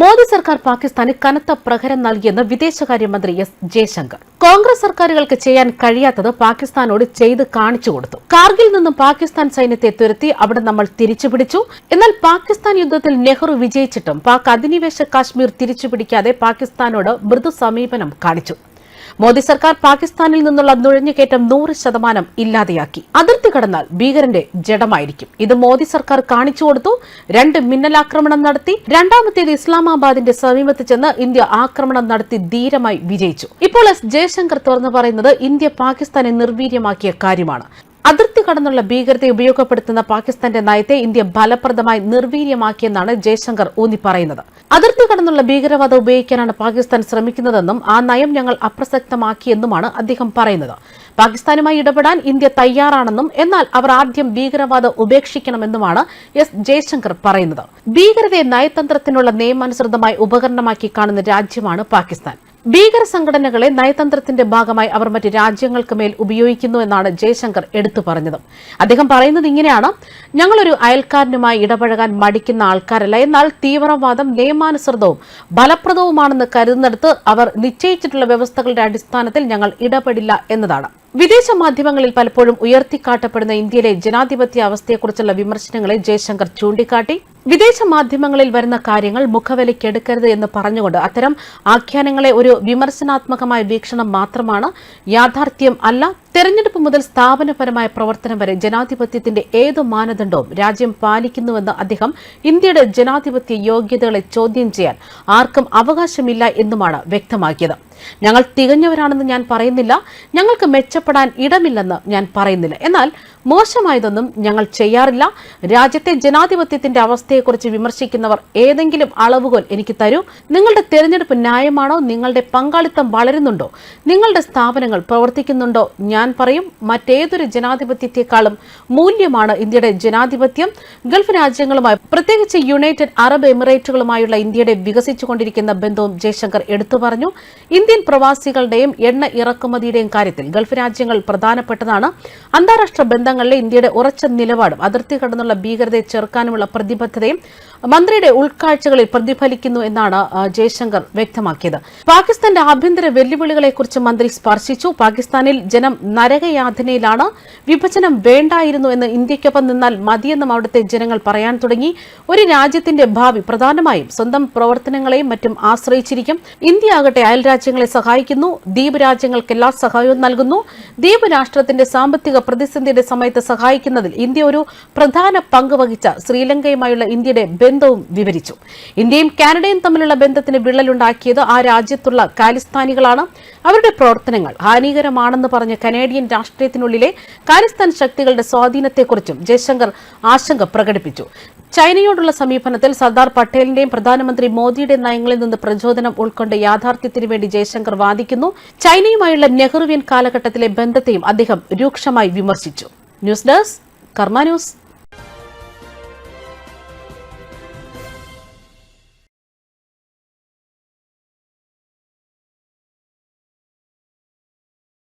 മോദി സർക്കാർ പാകിസ്ഥാന് കനത്ത പ്രഹരം നൽകിയെന്ന് വിദേശകാര്യമന്ത്രി എസ് ജയശങ്കർ. കോൺഗ്രസ് സർക്കാരുകൾക്ക് ചെയ്യാൻ കഴിയാത്തത് പാകിസ്ഥാനോട് ചെയ്ത് കാണിച്ചു കൊടുത്തു. കാർഗിൽ നിന്നും പാകിസ്ഥാൻ സൈന്യത്തെ തുരത്തി അവിടെ നമ്മൾ തിരിച്ചുപിടിച്ചു എന്നാൽ പാകിസ്ഥാൻ യുദ്ധത്തിൽ നെഹ്റു വിജയിച്ചിട്ടും പാക് അധിനിവേശ കാശ്മീർ തിരിച്ചുപിടിക്കാതെ പാകിസ്ഥാനോട് മൃദു സമീപനം കാണിച്ചു. മോദി സർക്കാർ പാകിസ്ഥാനിൽ നിന്നുള്ള നുഴഞ്ഞുകയറ്റം നൂറ് ശതമാനം ഇല്ലാതെയാക്കി. അതിർത്തി കടന്നാൽ ഭീകരന്റെ ജഡമായിരിക്കും. ഇത് മോദി സർക്കാർ കാണിച്ചു കൊടുത്തു. രണ്ട് മിന്നലാക്രമണം നടത്തി. രണ്ടാമത്തേത് ഇസ്ലാമാബാദിന്റെ സമീപത്ത് ചെന്ന് ഇന്ത്യ ആക്രമണം നടത്തി ധീരമായി വിജയിച്ചു. ഇപ്പോൾ എസ് ജയശങ്കർ തുറന്നു പറയുന്നത് ഇന്ത്യ പാകിസ്ഥാനെ നിർവീര്യമാക്കിയ കാര്യമാണ്. അതിർത്തി കടന്നുള്ള ഭീകരതയെ ഉപയോഗപ്പെടുത്തുന്ന പാകിസ്ഥാന്റെ നയത്തെ ഇന്ത്യ ഫലപ്രദമായി നിർവീര്യമാക്കിയെന്നാണ് ജയശങ്കർ ഊന്നിപ്പറയുന്നത് അതിർത്തി കടന്നുള്ള ഭീകരവാദം ഉപയോഗിക്കാനാണ് പാകിസ്ഥാൻ ശ്രമിക്കുന്നതെന്നും ആ നയം ഞങ്ങൾ അപ്രസക്തമാക്കിയെന്നുമാണ് അദ്ദേഹം പറയുന്നത്. പാകിസ്ഥാനുമായി ഇടപെടാൻ ഇന്ത്യ തയ്യാറാണെന്നും എന്നാൽ അവർ ആദ്യം ഭീകരവാദം ഉപേക്ഷിക്കണമെന്നുമാണ് എസ് ജയശങ്കർ പറയുന്നത്. ഭീകരതയെ നയതന്ത്രത്തിനുള്ള നിയമാനുസൃതമായി ഉപകരണമാക്കി കാണുന്ന രാജ്യമാണ് പാകിസ്ഥാൻ. ഭീകര സംഘടനകളെ നയതന്ത്രത്തിന്റെ ഭാഗമായി അവർ മറ്റ് രാജ്യങ്ങൾക്ക് മേൽ ഉപയോഗിക്കുന്നു എന്നാണ് ജയശങ്കർ എടുത്തു പറഞ്ഞത്. അദ്ദേഹം പറയുന്നത് ഇങ്ങനെയാണ് ഞങ്ങളൊരു അയൽക്കാരനുമായി ഇടപഴകാൻ മടിക്കുന്ന ആൾക്കാരല്ല. എന്നാൽ തീവ്രവാദം നിയമാനുസൃതവും ഫലപ്രദവുമാണെന്ന് കരുതുന്നിടത്ത് അവർ നിശ്ചയിച്ചിട്ടുള്ള വ്യവസ്ഥകളുടെ അടിസ്ഥാനത്തിൽ ഞങ്ങൾ ഇടപെടില്ല എന്നതാണ്. വിദേശ മാധ്യമങ്ങളിൽ പലപ്പോഴും ഉയർത്തിക്കാട്ടപ്പെടുന്ന ഇന്ത്യയിലെ ജനാധിപത്യ അവസ്ഥയെക്കുറിച്ചുള്ള വിമർശനങ്ങളെ ജയശങ്കർ ചൂണ്ടിക്കാട്ടി. വിദേശ മാധ്യമങ്ങളിൽ വരുന്ന കാര്യങ്ങൾ മുഖവിലയ്ക്കെടുക്കരുത് എന്ന് പറഞ്ഞുകൊണ്ട് അത്തരം ആഖ്യാനങ്ങളെ ഒരു വിമർശനാത്മകമായ വീക്ഷണം മാത്രമാണ് യാഥാർത്ഥ്യം അല്ല തെരഞ്ഞെടുപ്പ് മുതൽ സ്ഥാപനപരമായ പ്രവർത്തനം വരെ ജനാധിപത്യത്തിന്റെ ഏതു മാനദണ്ഡവും രാജ്യം പാലിക്കുന്നുവെന്ന് അദ്ദേഹം ഇന്ത്യയുടെ ജനാധിപത്യ യോഗ്യതകളെ ചോദ്യം ചെയ്യാൻ ആർക്കും അവകാശമില്ല എന്നുമാണ് വ്യക്തമാക്കിയത്. ഞങ്ങൾ തികഞ്ഞവരാണെന്ന് ഞാൻ പറയുന്നില്ല ഞങ്ങൾക്ക് മെച്ചപ്പെടാൻ ഇടമില്ലെന്ന് ഞാൻ പറയുന്നില്ല. എന്നാൽ മോശമായതൊന്നും ഞങ്ങൾ ചെയ്യാറില്ല. രാജ്യത്തെ ജനാധിപത്യത്തിന്റെ അവസ്ഥയെക്കുറിച്ച് വിമർശിക്കുന്നവർ ഏതെങ്കിലും അളവുകോൽ എനിക്ക് തരൂ? നിങ്ങളുടെ തെരഞ്ഞെടുപ്പ് ന്യായമാണോ? നിങ്ങളുടെ പങ്കാളിത്തം വളരുന്നുണ്ടോ? നിങ്ങളുടെ സ്ഥാപനങ്ങൾ പ്രവർത്തിക്കുന്നുണ്ടോ? ഞാൻ പറയും മറ്റേതൊരു ജനാധിപത്യത്തെക്കാളും മൂല്യമാണ് ഇന്ത്യയുടെ ജനാധിപത്യം. ഗൾഫ് രാജ്യങ്ങളുമായി പ്രത്യേകിച്ച് യുണൈറ്റഡ് അറബ് എമിറേറ്റുകളുമായുള്ള ഇന്ത്യയുടെ വികസിച്ചുകൊണ്ടിരിക്കുന്ന ബന്ധവും ജയശങ്കർ എടുത്തു പറഞ്ഞു. ഇന്ത്യൻ പ്രവാസികളുടെയും എണ്ണ ഇറക്കുമതിയുടെയും കാര്യത്തിൽ ഗൾഫ് രാജ്യങ്ങൾ പ്രധാനപ്പെട്ടതാണ്. അന്താരാഷ്ട്ര ബന്ധങ്ങളിലെ ഇന്ത്യയുടെ ഉറച്ച നിലപാടും അതിർത്തി കടന്നുള്ള ഭീകരതയെ ചെറുക്കാനുമുള്ള പ്രതിബദ്ധതയും മന്ത്രിയുടെ ഉൾക്കാഴ്ചകളിൽ പ്രതിഫലിക്കുന്നു എന്നാണ് ജയശങ്കർ വ്യക്തമാക്കിയത്. പാകിസ്ഥാന്റെ ആഭ്യന്തര വെല്ലുവിളികളെക്കുറിച്ച് മന്ത്രി സ്പർശിച്ചു. പാകിസ്ഥാനിൽ ജനം നരകയാതനയിലാണ്. വിഭജനം വേണ്ടായിരുന്നു എന്ന് ഇന്ത്യക്കൊപ്പം നിന്നാൽ മതിയെന്നും അവിടുത്തെ ജനങ്ങൾ പറയാൻ തുടങ്ങി. ഒരു രാജ്യത്തിന്റെ ഭാവി പ്രധാനമായും സ്വന്തം പ്രവർത്തനങ്ങളെയും മറ്റും ആശ്രയിച്ചിരിക്കും. ഇന്ത്യ ആകട്ടെ അയൽ രാജ്യങ്ങളെ സഹായിക്കുന്നു. ദ്വീപ് രാജ്യങ്ങൾക്ക് എല്ലാ സഹായവും നൽകുന്നു. ദ്വീപ് രാഷ്ട്രത്തിന്റെ സാമ്പത്തിക പ്രതിസന്ധിയുടെ സമയത്ത് സഹായിക്കുന്നതിൽ ഇന്ത്യ ഒരു പ്രധാന പങ്ക് വഹിച്ച ശ്രീലങ്കയുമായുള്ള ഇന്ത്യയുടെ ബന്ധവും വിവരിച്ചു. ഇന്ത്യയും കാനഡയും തമ്മിലുള്ള ബന്ധത്തിന് വിള്ളലുണ്ടാക്കിയത് ആ രാജ്യത്തുള്ള കാലിസ്ഥാനികളാണ് അവരുടെ പ്രവർത്തനങ്ങൾ ഹാനികരമാണെന്ന് പറഞ്ഞ കനേഡിയൻ രാഷ്ട്രീയത്തിനുള്ളിലെ കാലിസ്ഥാൻ ശക്തികളുടെ സ്വാധീനത്തെക്കുറിച്ചും ജയശങ്കർ ആശങ്ക പ്രകടിപ്പിച്ചു. ചൈനയോടുള്ള സമീപനത്തിൽ സർദാർ പട്ടേലിന്റെയും പ്രധാനമന്ത്രി മോദിയുടെ നയങ്ങളിൽ നിന്ന് പ്രചോദനം ഉൾക്കൊണ്ട് യാഥാർത്ഥ്യത്തിനു വേണ്ടി ജയശങ്കർ വാദിക്കുന്നു. ചൈനയുമായുള്ള നെഹ്റുവിയൻ കാലഘട്ടത്തിലെ ബന്ധത്തെയും അദ്ദേഹം രൂക്ഷമായി വിമർശിച്ചു. News desk Karma news.